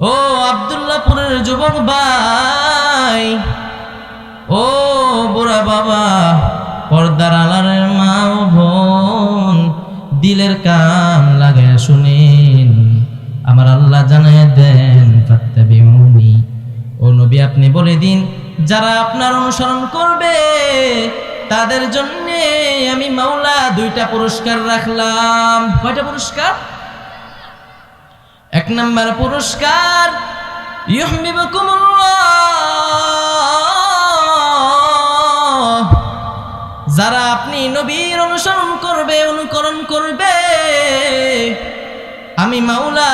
ও আবদুল্লাপুরের যুবক ভাই, ও বুড়া বাবা, পর্দার আলারের মা বোন, দিলের কান লাগে শুনেন, আমার আল্লাহ জানায় দেন ফাত্তাবিউনি ও নবী, আপনি বলে দিন, যারা আপনার অনুসরণ করবে, তাদের জন্যে আমি মাওলা দুইটা পুরস্কার রাখলাম। কয়টা পুরস্কার? এক নম্বর পুরস্কার। যারা আপনি নবীর অনুসরণ করবে, অনুকরণ করবে, আমি মাওলা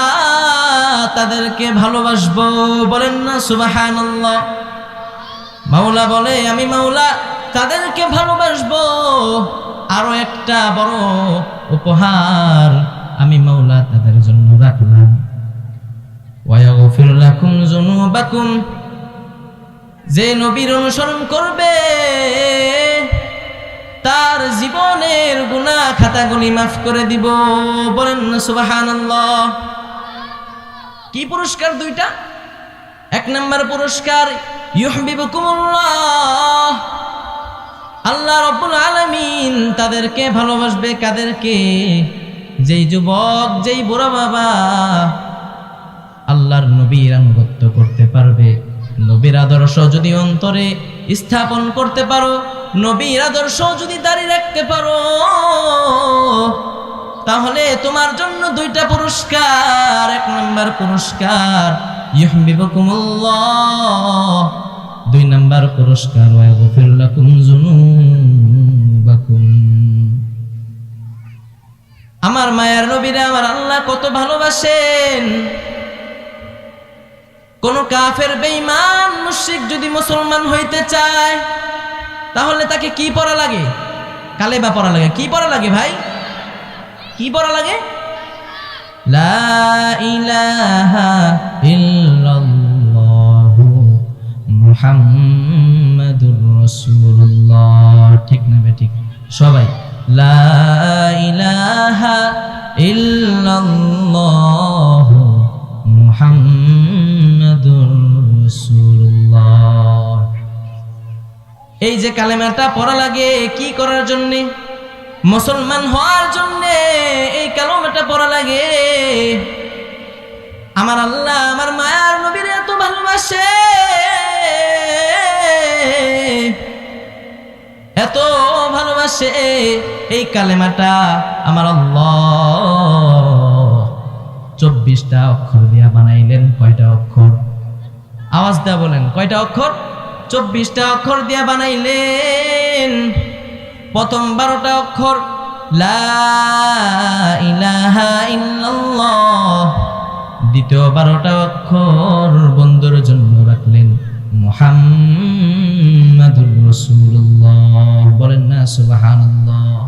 তাদেরকে ভালোবাসবো। বলেন না সুবহানাল্লাহ। মাওলা বলে, আমি মাওলা তাদেরকে ভালোবাসবো। আরও একটা বড় উপহার আমি মাওলা তাদের জন্য রাখলাম। ওয়াগফির লাকুম যুনুবাকুম, যে নবীর অনুসরণ করবে, তার জীবনের গুনাহ খাতাগুলি মাফ করে দিব। বলেন সুবহানাল্লাহ। কি পুরস্কার দুইটা? এক নম্বর পুরস্কার আল্লাহ রব্বুল আলামিন তাদেরকে ভালোবাসবে কাদেরকে? যেই যুবক, যেই বুড়া বাবা আল্লাহর নবীর আনুগত্য করতে পারবে। নবীর আদর্শ যদি অন্তরে স্থাপন করতে পারো, নবীর আদর্শ যদি দাঁড়িয়ে রাখতে পারো, তাহলে তোমার জন্য দুইটা পুরস্কার, এক নম্বর পুরস্কার দুই নম্বর পুরস্কার আমার মায়ের নবীরা আমার আল্লাহ কত ভালোবাসেন। কোন কাফের বেঈমান, মুশরিক যদি মুসলমান হইতে চায়, তাহলে তাকে কি পড়া লাগে? কালেবা পড়া লাগে। কি পড়া লাগে ভাই? কি পড়া লাগে? লা ইলাহা ঠিক না বে, ঠিক? সবাই, লা ইলাহা এই যে কালেমাটা পড়া লাগে, কি করার জন্য? মুসলমান হওয়ার জন্য এই কালেমাটা পড়া লাগে। আমার আল্লাহ, আমার মায়ার নবীর এত ভালোবাসে। এত ভালোবাসে এই কালেমাটা আমার আল্লাহ। চব্বিশটা অক্ষর দিয়া বানাইলেন, কয়টা অক্ষর? আওয়াজ দেয়া বলেন, কয়টা অক্ষর? চব্বিশটা অক্ষর দিয়া বানাইলেন। প্রথম বারোটা অক্ষর দ্বিতীয় বারোটা অক্ষর, বন্ধুর জন্য রাখলেন, মুহাম্মাদুর রাসূলুল্লাহ। বলেন না, সুবহানাল্লাহ।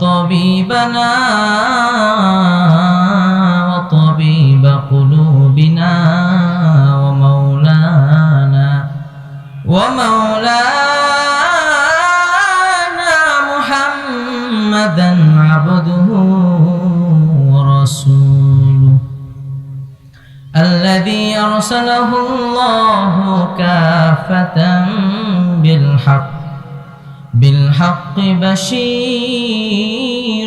وطبيبنا وطبيب قلوبنا ومولانا ومولانا محمدا عبده ورسوله الذي أرسله الله كافة بالحق بالحق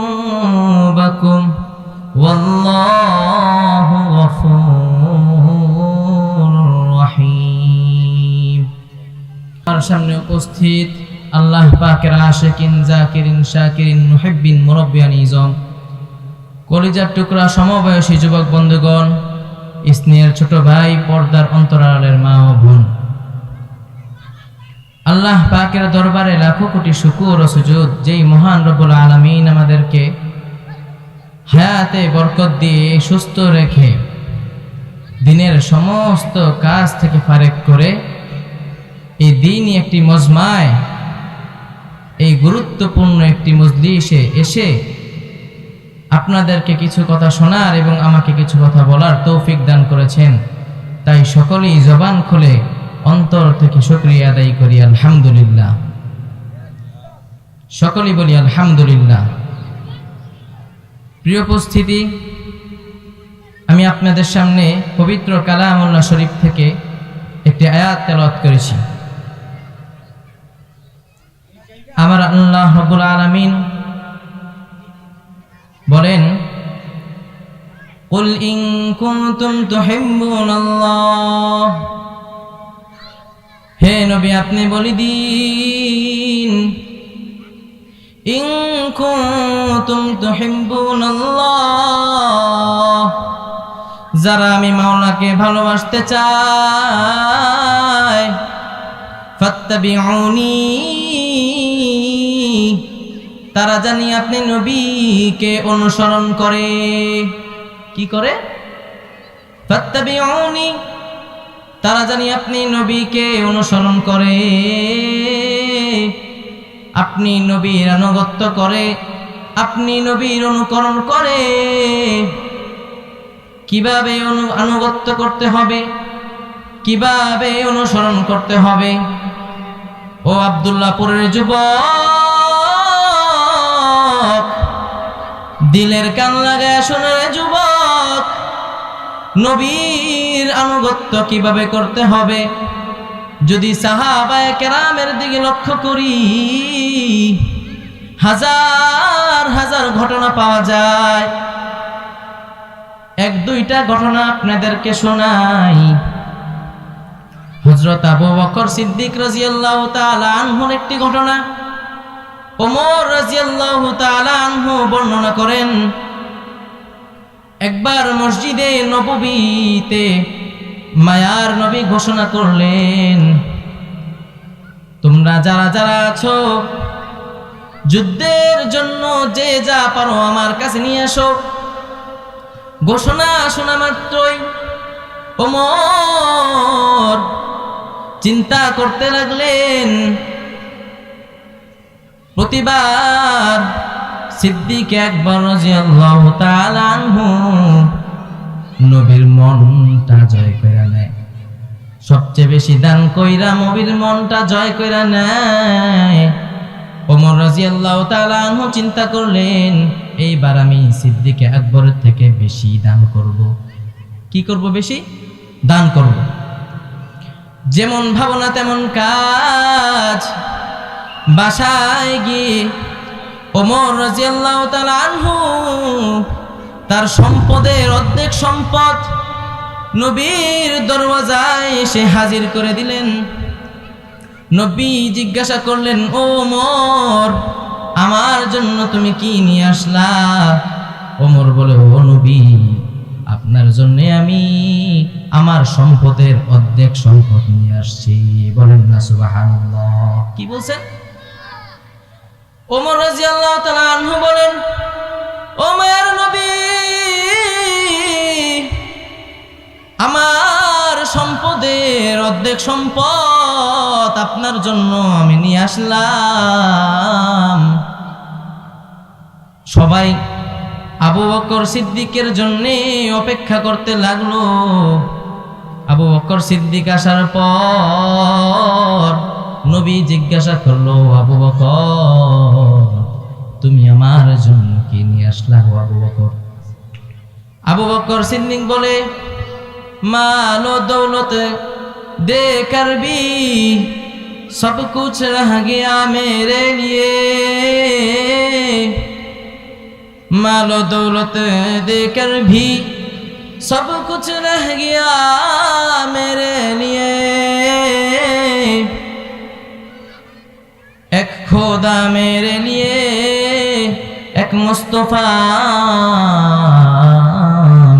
ذنوبكم والله غفور رحيم আমার সামনে উপস্থিত আল্লাহ পাকের আশেকিন জাকিরিন শাকিরিন মুহিব্বিন মুরব্বিয়ান ইজম কলিজার টুকরা সমবয়সী যুবক বন্ধুগণ স্নেহের ছোট ভাই পর্দার অন্তরালের মা ও বোন আল্লাহ পাকের দরবারে লাখো কোটি শুকুর ও সুজুদ, যেই মহান রব্বুল আলামিন আমাদেরকে হায়াতে বরকত দিয়ে সুস্থ রেখে দিনের সমস্ত কাজ থেকে ফারেক করে এই দিনই একটি মজমায়, এই গুরুত্বপূর্ণ একটি মজলিসে এসে আপনাদেরকে কিছু কথা শোনার এবং আমাকে কিছু কথা বলার তৌফিক দান করেছেন। তাই সকলেই জবান খুলে অন্তর থেকে শুক্রিয়া আদায় করি আলহামদুলিল্লাহ সকলেই বলি আলহামদুলিল্লাহ প্রিয় উপস্থিতি আমি আপনাদের সামনে পবিত্র কালামুল্লাহ শরীফ থেকে একটি আয়াত তেলাওয়াত করেছি আমার আল্লাহ রব্বুল আলামিন বলেন قل إن كنتم تحبون الله হে নবী, আপনি বলি দিন। যারা আমি মাওলাকে ভালোবাসতে চাই তারা জানি আপনি নবীকে অনুসরণ করে। কি করে? ফাত্তাবিউনি। তারা জানি আপনি নবীকে অনুসরণ করে। আপনি নবীর আনুগত্য করে, আপনি নবীর অনুকরণ করে। কীভাবে আনুগত্য করতে হবে? কীভাবে অনুসরণ করতে হবে? ও আবদুল্লাপুরের যুবক, দিলের কান লাগায় শোনে রে যুবক। নবীর আনুগত্য কীভাবে করতে হবে? যদি সাহাবায় কেরামের দিকে লক্ষ্য করি, হাজার হাজার ঘটনা পাওয়া যায়। এক, দুইটা ঘটনা আপনাদেরকে শোনাই। হজরত আবু বকর সিদ্দিক রাজিয়াল্লাহু তাআলা আনহুর একটি ঘটনা। ওমর রাজিয়াল্লাহু তাআলা আনহু বর্ণনা করেন একবার মসজিদে নববীতে মায়ার নবী ঘোষণা করলেন, তোমরা যারা যারা আছো, যুদ্ধের জন্য যে যা পারো আমার কাছে নিয়ে আসো ঘোষণা শোনা মাত্রই ওমর চিন্তা করতে লাগলেন। প্রতিবার সিদ্দিক একবার রাদিয়াল্লাহু তাআলা আনহু নবীর মনটা জয় করে নেয়। সবচেয়ে বেশি দান কইরা নবীর মনটা জয় করে নেয়। ওমর রাদিয়াল্লাহু তাআলা আনহু চিন্তা করলেন, এইবার আমি সিদ্দিকে আকবরের থেকে বেশি দান করব। কি করব বেশি? দান করব। যেমন ভাবনা তেমন কাজ। বাসায় গিয়ে ওমর রাজিয়াল্লাহ আনহু, তার সম্পদের অর্ধেক সম্পদ নবীর দরওয়াজায় এসে হাজির করে দিলেন। নবী জিজ্ঞাসা করলেন, ও ওমর, আমার জন্য তুমি কি নিয়ে আসলা? ওমর বলে, ও নবী, আপনার জন্য আমি আমার সম্পদের অর্ধেক সম্পদ নিয়ে আসছি। বলেন না, সুবহানাল্লাহ। কি বলছেন? ওমর রাজিয়াল্লাহু তাআলা আনহু বলেন, ও মায়ের নবী, আমার সম্পদের অর্ধেক সম্পদ আপনার জন্য আমি নিয়ে আসলাম। সবাই আবু বকর সিদ্দিকের জন্য অপেক্ষা করতে লাগল। আবু বকর সিদ্দিক আসার পর নবী জিজ্ঞাসা করল আবু বকর, তুমি আমার জন্য কি নিয়ে আসলা গো আবু বকর? আবু বকর সিন্নিং বলে মাল দৌলত দে করবি, সব কুছ রহ গিয়া মেরে লিয়ে মাল দৌলত দে কর সব কুছ রহ গিয়া মেরে লিয়ে খোদা মেরে নিয়ে এক মুস্তফা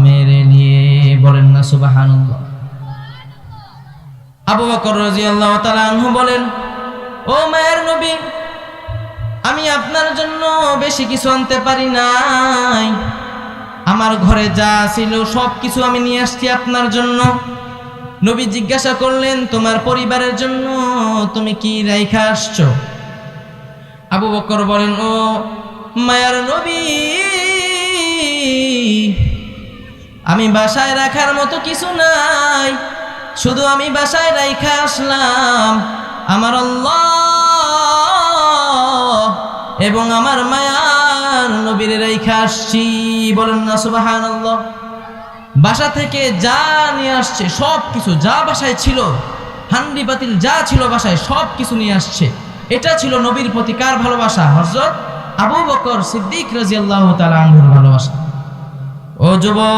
মেরে নিয়ে বলেন না সুবাহান আবু বকর রাজি আল্লাহ তালু বলেন, ও মায়ের নবী, আমি আপনার জন্য বেশি কিছু আনতে পারি নাই। আমার ঘরে যা ছিল সব কিছু আমি নিয়ে আসছি আপনার জন্য। নবী জিজ্ঞাসা করলেন, তোমার পরিবারের জন্য তুমি কি রেখা আসছো? আবু বকর বলেন, ও মায়ার নবী, আমি বাসায় রাখার মতো কিছু নাই। শুধু আমি বাসায় রাইখা আসলাম। আমার এবং আমার মায়ার নবীর রাইখা আসছি। বলেন না সুবাহান বাসা থেকে যা নিয়ে আসছে সব কিছু যা বাসায় ছিল, হান্ডি বাতিল যা ছিল বাসায় সব কিছু নিয়ে আসছে। এটা ছিল নবীর প্রতি কার ভালোবাসা? হজরত আবু বকর সিদ্দিক রাজিয়াল্লাহ তালা আনহুর ভালোবাসা। ও যুবক,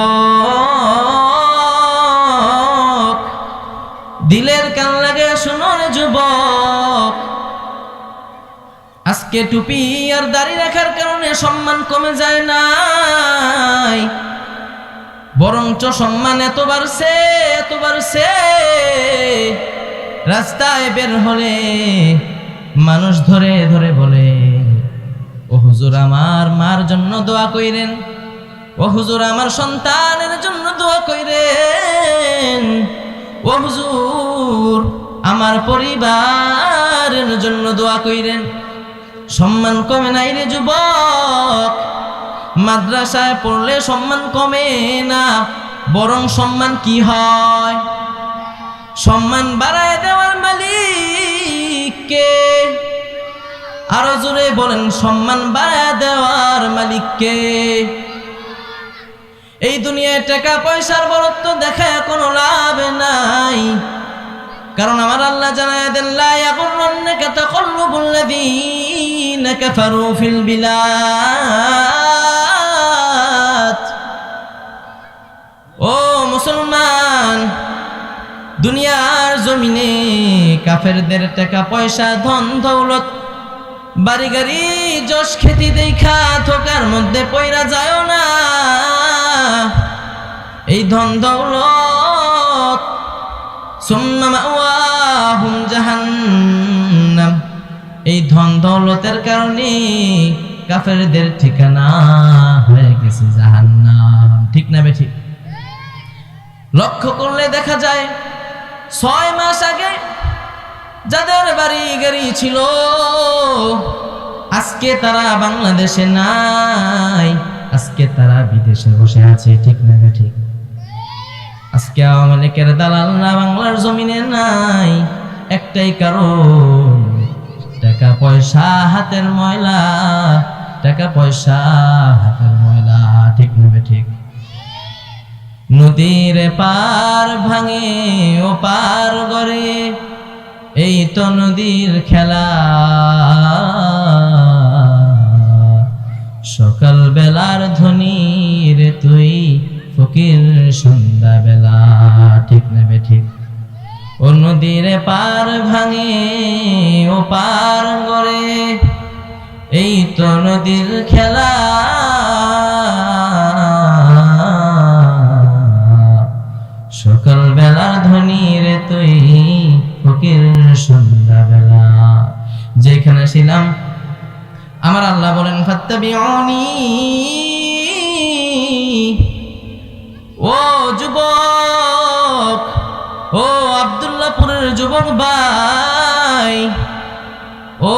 দিলের কান লাগে শুনো রে যুবক। আজকে টুপি আর দাড়ি রাখার কারণে সম্মান কমে যায় নাই। বরঞ্চ সম্মান এত বাড়ছে এত বাড়ছে। রাস্তায় বের হলে মানুষ ধরে ধরে বলে, ও হুজুর, আমার মার জন্য দোয়া কইরেন। ও হুজুর, আমার সন্তানের জন্য দোয়া কইরেন। ও হুজুর, আমার পরিবারের জন্য দোয়া কইরেন। সম্মান কমে নাই রে যুবক। মাদ্রাসায় পড়লে সম্মান কমে না, বরং সম্মান কি হয়? সম্মান বাড়ায় আরও জোরে বলেন, সম্মান বাড়ায় দেওয়ার মালিককে। এই দুনিয়ায় টাকা পয়সার বরত্ব দেখায় কোনো লাভ নাই। কারণ আমার আল্লাহ জানায় দেন, লা ইয়াগুররুন্নাকা তাকাল্লুবুল্লাযীনা কাফারু ফিল বিলাদ। ও মুসলমান, দুনিয়ার জমিনে কাফেরদের টাকা পয়সা, ধন, দৌলত বাড়ি গাড়ি যশ খেতি দেখা থোকার মধ্যে পয়রা যায় না। এই ধন দৌলত জাহান্নাম। এই ধন দৌলতের কারণে কাফেরদের ঠিকানা হয়ে গেছে জাহান্নাম। ঠিক না বে ঠিক লক্ষ্য করলে দেখা যায় ছয় মাস আগে যাদের বাড়ি গাড়ি ছিল, আজকে তারা বাংলাদেশে নাই। আজকে তারা বিদেশে বসে আছে, ঠিক না ঠিক? আজকে আওয়ামী লীগের দালালরা বাংলার জমিনে নাই। একটাই কারণ, টাকা পয়সা হাতের ময়লা, টাকা পয়সা হাতের ময়লা, ঠিক নেবে ঠিক? নদীর পার ভাঙে, ও পার গড়ে এই তো নদীর খেলা। সকাল বেলার ধনী রে তুই, ফকির সন্ধ্যা বেলা ঠিক নেবে ঠিক? ও নদীর পার ভাঙে, ও পার গড়ে। এই তো নদীর খেলা। যেখানে ছিলাম আমার আল্লাহ বলেন, ফাত্তাবিউনি। ও যুবক, ও আব্দুল্লাহপুরের যুবক ভাই, ও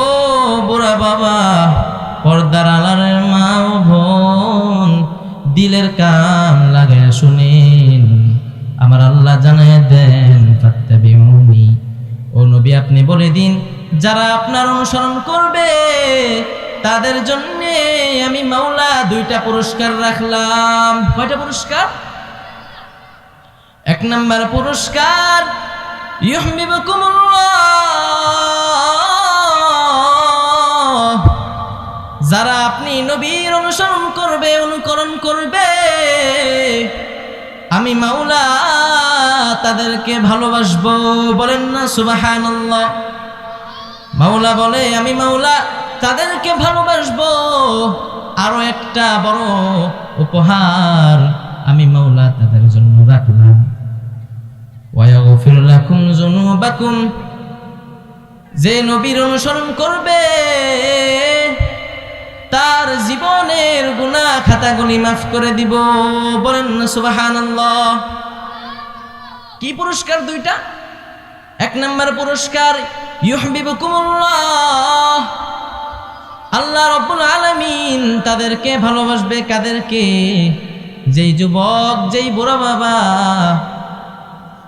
বুড়া বাবা, পর্দার আলারের মা ও বোন, দিলের কান লাগে শুনেন। আমার আল্লাহ জানায় দেন, ফাত্তাবিউনি। ও নবী, আপনি বলে দিন যারা আপনার অনুসরণ করবে, তাদের জন্য আমি মাওলা দুইটা পুরস্কার রাখলাম। কয়টা পুরস্কার? এক নম্বর পুরস্কার যারা আপনি নবীর অনুসরণ করবে, অনুকরণ করবে, আমি মাওলা তাদেরকে ভালোবাসবো। বলেন না, সুবাহানাল্লাহ। মাওলা বলে, আমি মাওলা, তাদেরকে ভালোবাসবো। আরও একটা বড় উপহার আমি মাওলা তাদের জন্য রাখলাম। যে নবীর অনুসরণ করবে, তার জীবনের গুনাহ খাতাগুলি মাফ করে দিব। বলেন না সুবহানাল্লাহ। কি পুরস্কার দুইটা? এক নম্বর পুরস্কার আল্লাহ রব্বুল আলামিন তাদেরকে ভালোবাসবে কাদেরকে? যেই যুবক, যেই বুড়া বাবা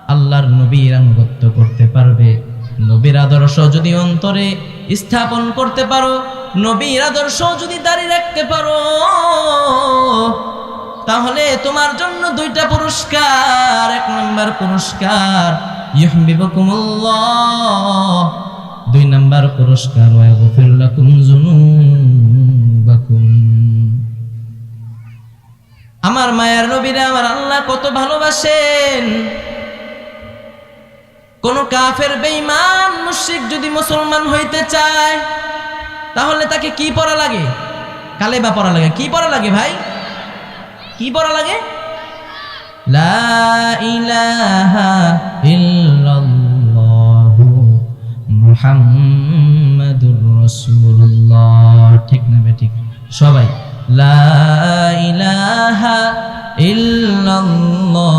আল্লাহর নবীর আনুগত্য করতে পারবে। নবীর আদর্শ যদি অন্তরে স্থাপন করতে পারো, নবীর আদর্শ যদি দাঁড়িয়ে রাখতে পারো, তাহলে তোমার জন্য দুইটা পুরস্কার, এক নম্বর পুরস্কার ইউহবিবকুমুল্লাহ দুই নম্বর পুরস্কার, ওয়াগফির লাকুম যুনুবাকুম। আমার মায়ার নবীরা আমার আল্লাহ কত ভালোবাসেন। কোন কাফের, বেঈমান, মুশরিক যদি মুসলমান হইতে চায়, তাহলে তাকে কি পড়া লাগে? কালেবা পড়া লাগে। কি পড়া লাগে ভাই? কি পড়া লাগে? লা ইলাহা ইল্লাল্লাহু মুহাম্মাদুর রাসূলুল্লাহ। ঠিক না সবাই, লা ইলাহা ইল্লাল্লাহু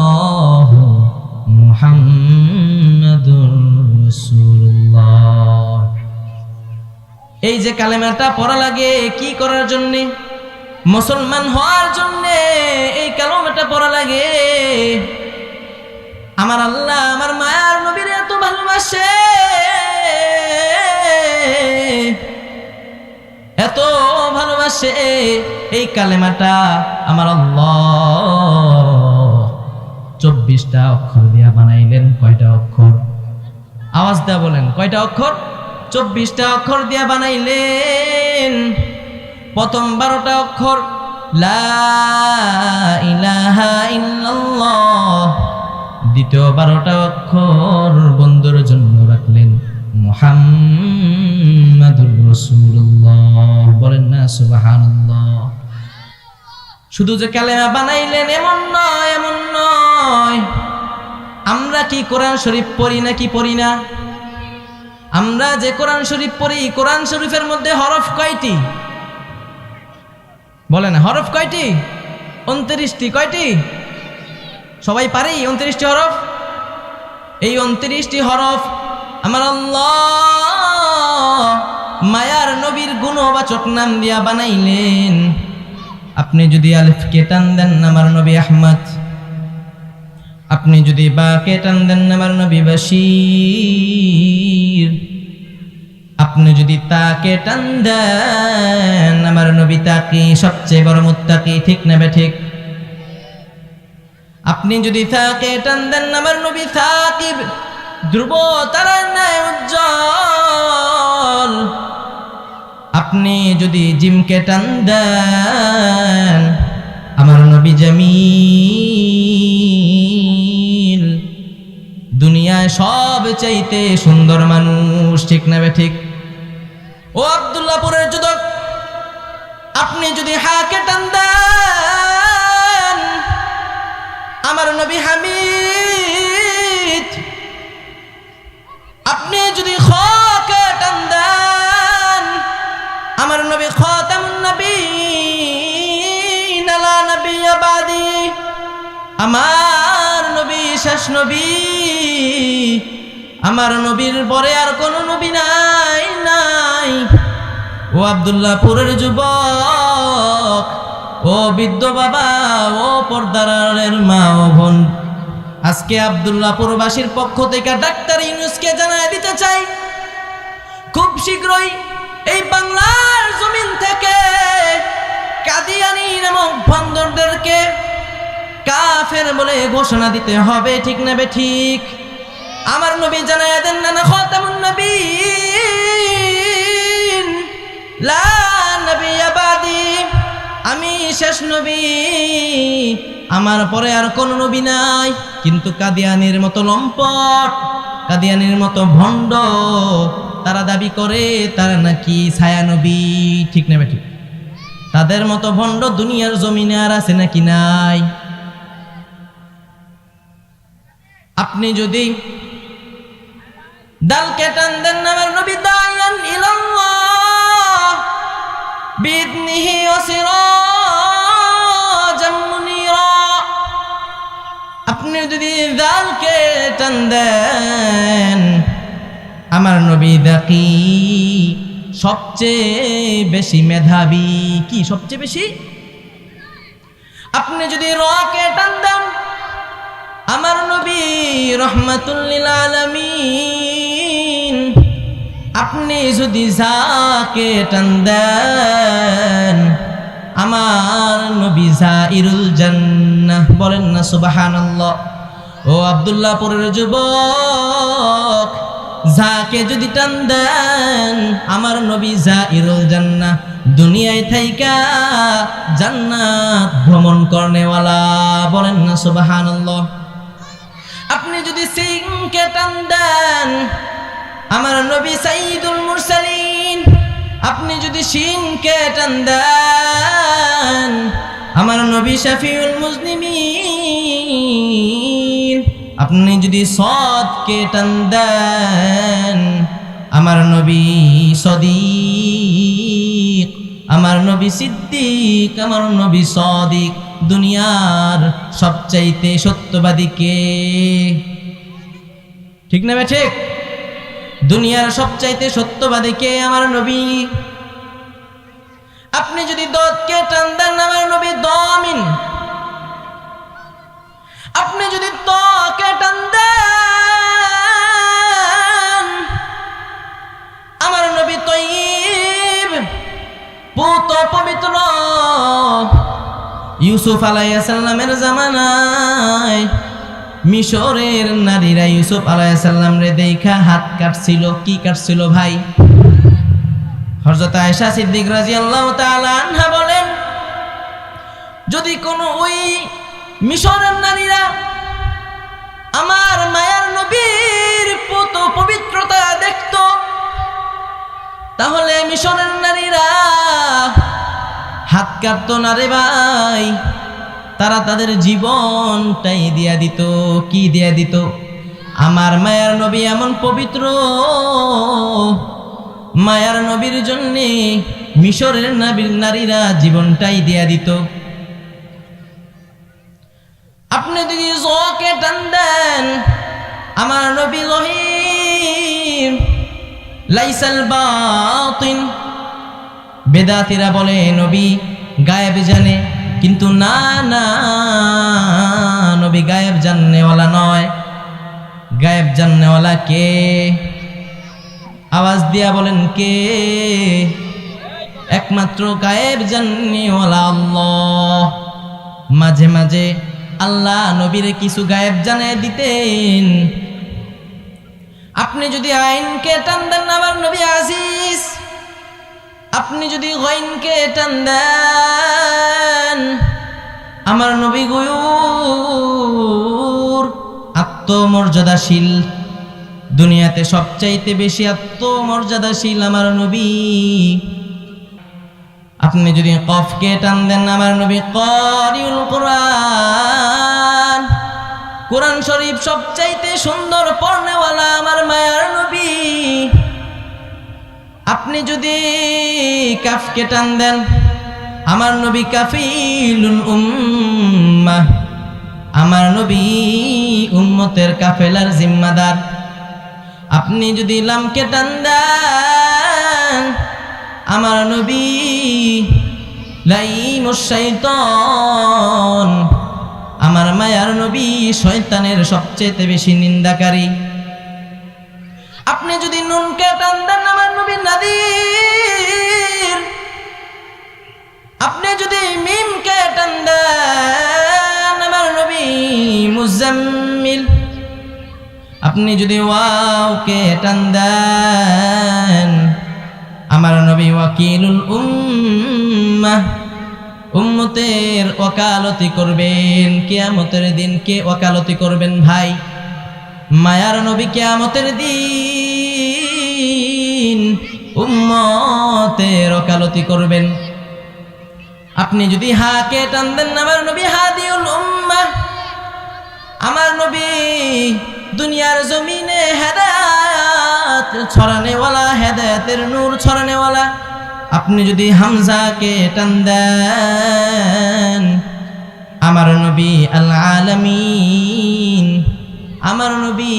মুহাম্মাদুর রাসূলুল্লাহ। এই যে কালেমাটা পড়া লাগে, কি করার জন্যে? মুসলমান হওয়ার জন্যে এই কালেমাটা পড়া লাগে। আমার আল্লাহ, আমার মায়ার নবীর এত ভালোবাসে। এত ভালোবাসে এই কালেমাটা আমার চব্বিশটা অক্ষর দিয়া বানাইলেন, কয়টা অক্ষর? আওয়াজ দেয়া বলেন, কয়টা অক্ষর? চব্বিশটা অক্ষর দিয়া বানাইলেন। প্রথম বারোটা অক্ষর দ্বিতীয় বারোটা অক্ষর বন্ধুর জন্য রাখলেন। বলেন না শুধু যে কালেমা বানাইলেন এমন নয় এমন নয়। আমরা কি কোরআন শরীফ পড়ি না কি পড়ি না? আমরা যে কোরআন শরীফ পড়ি, কোরআন শরীফের মধ্যে হরফ কয়টি? বলেন, হরফ কয়টি? উনত্রিশটি কয়টি? সবাই পারি? উনত্রিশটি হরফ? এই উনত্রিশটি হরফ আমার মায়ার নবীর গুণবাচক নাম দিয়া বানাইলেন। আপনি যদি আলিফকে টান দেন আমার নবী আহমদ। আপনি যদি বাকে টান দেন আমার নবী বাশির। আপনি যদি তাকে টান দেন আমার নবী তাকে সবচেয়ে বড় মুত্তাকি, ঠিক নেবে ঠিক? আপনি যদি তাকে টান দেন আমার নবী সাকিব ধ্রুব ন্যায় উজ্জ্বল। আপনি যদি জিমকে টান দেন, আমার নবী জামিল। দুনিয়ায় সব চাইতে সুন্দর মানুষ, ঠিক না ঠিক? ও আবদুল্লাপুরের যুদক আপনি যদি হাকে টান দেন, আমার নবী হামিদ আপনি যদি আমার নবী খতামুন নবী আমার নবী শেষ নবী, আমার নবীর পরে আর কোন নবী নাই নাই। ও আবদুল্লাহপুরের যুবক, ও বৃদ্ধ বাবা, ও পর্দারের মা ও বোন, আজকে আবদুল্লাহপুরবাসীর পক্ষ থেকে ডাক্তার ইউনুসকে চাই। খুব শীঘ্রই এই বাংলার জমিন থেকে নামক বন্দরদেরকে কাফের বলে ঘোষণা দিতে হবে। ঠিক না বে ঠিক? আমার নবী জানায় দেন, না না, খতামুন নবী লা নবী আমি শেষ নবী। আমার পরে আর কোন নবী নাই। কিন্তু কাদিয়ানির মতো লম্পট কাদিয়ানির মতো ভণ্ড, তারা দাবি করে তারা নাকি ছায়া নবী ঠিক না ঠিক তাদের মতো ভণ্ড দুনিয়ার জমিনে আর আছে নাকি নাই? আপনি যদি ডালকে কেটান দেন আমার নবী দায়ান ইলাল্লাহ, বিদনিহি ওয়া যদি টান দেন, আমার নবী দাকি সবচেয়ে বেশি মেধাবী কি? সবচেয়ে বেশি? আপনি যদি রকে টান দেন, আমার নবী রহমাতুল্লিল আলামিন, আপনি যদি যাকে টান দেন, আমার নবী জাইরুল জান্নাহ, বলেন না সুবহানাল্লাহ। ও আব্দুল্লাহপুরের যুবক, যাকে যদি টান দেন, আমার নবী জাইরুল জান্না দুনিয়ায় থাইকা জান্নাত ভ্রমণ করনেওয়ালা বলেন না সুবহানাল্লাহ। আপনি যদি সিংকে টান দেন, আমার নবী সাইদুল মুরসালিন, আপনি যদি সিংকে টান দেন আমার নবী শাফিউল মুসলিমিন, আপনি যদি সদকে টান দেন, আমার নবী সদিক, আমার নবী সিদ্দিক, আমার নবী সদিক, দুনিয়ার সবচাইতে সত্যবাদী কে? ঠিক না ঠিক? দুনিয়ার সবচাইতে সত্যবাদী কে আমার নবী? আপনি যদি দতকে টান দেন আমার নবী দমিন আপনি যদি তকে টান দেন, আমার নবী তৈব পুত পবিত্র ইউসুফ আলাইসাল্লামের জামানায় মিশরের নারীরা ইউসুফ আলাইসাল্লাম রে দেখা হাত কাটছিল, কি কাটছিল ভাই? হরজত আয়সা সিদ্দিক রাজি আল্লাহ আনহা বলেন, যদি কোনো ওই মিশরের নারীরা আমার মায়ার নবীর পুত পবিত্রতা দেখত, তাহলে মিশরের নারীরা হাত কাটত না রে ভাই। তারা তাদের জীবনটাই দিয়া দিত, কি দিয়া দিত? আমার মায়ার নবী এমন পবিত্র মায়ার নবীর জন্যে মিশরের নাবির নারীরা জীবনটাই দিয়া দিত। আপনি যদি জকে টান দেন, আমার নবী রহিম লাইসাল বাতিন। বেদাতিরা বলে, নবী গায়েব জানে, কিন্তু না না, নবী গায়েব জাননেওয়ালা নয়। গায়েব জাননেওয়ালা কে? আওয়াজ দিয়া বলেন কে? একমাত্র গায়েব জাননেওয়ালা আল্লাহ। মাঝে মাঝে আল্লাহ নবীরে কিছু গায়েব জানিয়ে দিতেন। আপনি যদি আইনকে টান দেন আমার নবী আজিজ, আপনি যদি গইনকে টান দেন, আমার নবী গুয়ুর, আত্মমর্যাদাশীল। দুনিয়াতে সবচাইতে বেশি আত্মমর্যাদাশীল আমার নবী। আপনি যদি কফকে টান দেন আমার নবী করিউল কোরআন। কোরআন শরীফ সবচাইতে সুন্দর পড়নেওয়ালা আমার মায়ার নবী। আপনি যদি কাফকে টান দেন আমার নবী কাফিলুল উম্মাহ। আমার নবী উম্মতের কাফেলার জিম্মাদার। আপনি যদি লামকে টান দেন, আমার নবী লাইম শৈতন আমার মায়ার নবী শৈতানের সবচেয়ে বেশি নিন্দাকারী। আপনি যদি নুনকে টান দেন, আমার নবী নাদি আপনি যদি মিমকে টান দেন, আমার নবী মুজাম্ম আপনি যদি ওয়াওকে টান দেন, আমার নবী ওয়াকিলুল উম্মাহ উম্মতের ওকালতি করবেন, কিয়ামতের দিন কে ওকালতি করবেন ভাই? মায়ার নবী কিয়ামতের দিন উম্মতের ওকালতি করবেন। আপনি যদি হাকে টান দেন, আমার নবী হাদিউল উম্মাহ আমার নবী দুনিয়ার জমিনে হেদায়াত, ছড়ানেওয়ালা, হেদায়াতের নূর ছড়ানেওয়ালা। আপনি যদি হামজাকে টান দেন, আমার নবী আল আলামিন আমার নবী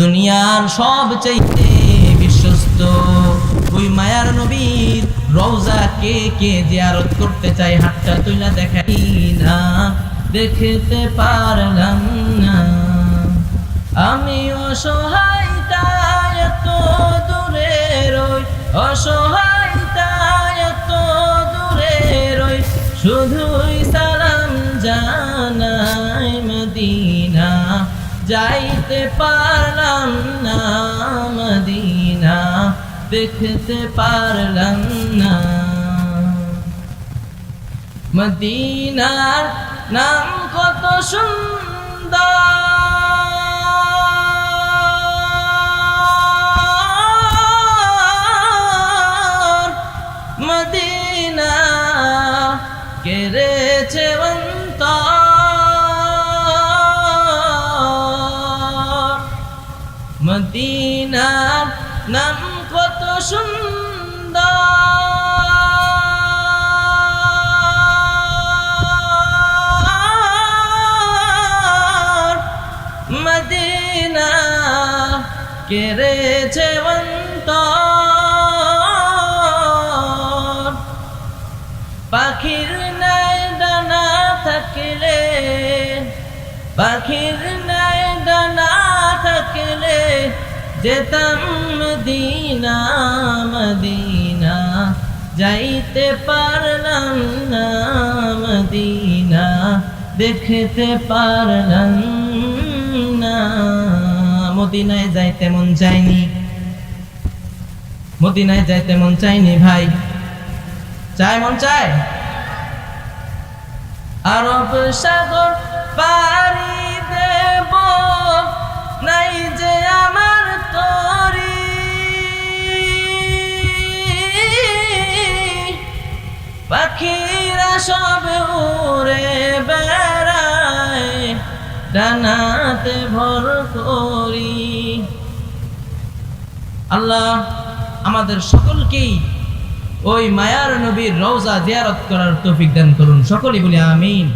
দুনিয়ার সব চাইতে বিশ্বস্ত, ওই মায়ার নবীর রওজা কে কে জিয়ারত করতে চাই হাতটা তুইলা দেখাই না, দেখতে পারলাম না। আমি অসহায়, তাই এত দূরে রই অসহায়, তাই এত দূরে রই শুধুই সালাম জানাই মদিনা। যাইতে পারলাম না মদিনা, দেখতে পারলাম না। মদিনার নাম কত সুন্দর। কেড়েছে অন্তর। পাখির নাই ডানা থাকলে, পাখির নাই ডানা থাকলে যেতাম মদিনা মদিনা, যাইতে পারলাম না মদিনা, দেখতে পারলাম মদিনায় যাইতে মন চাইনি মদিনায় যাইতে মন চাইনি ভাই। চায় মন চায়? আরব সাগর পারি দেব, নাই যে আমার তরি। পাখিরা সব উড়ে বেড়ায় ডানাতে ভর করি। আল্লাহ আমাদের সকলকেই ওই মায়ার নবীর রওজা জিয়ারত করার তৌফিক দান করুন। সকলেই বলি আমিন।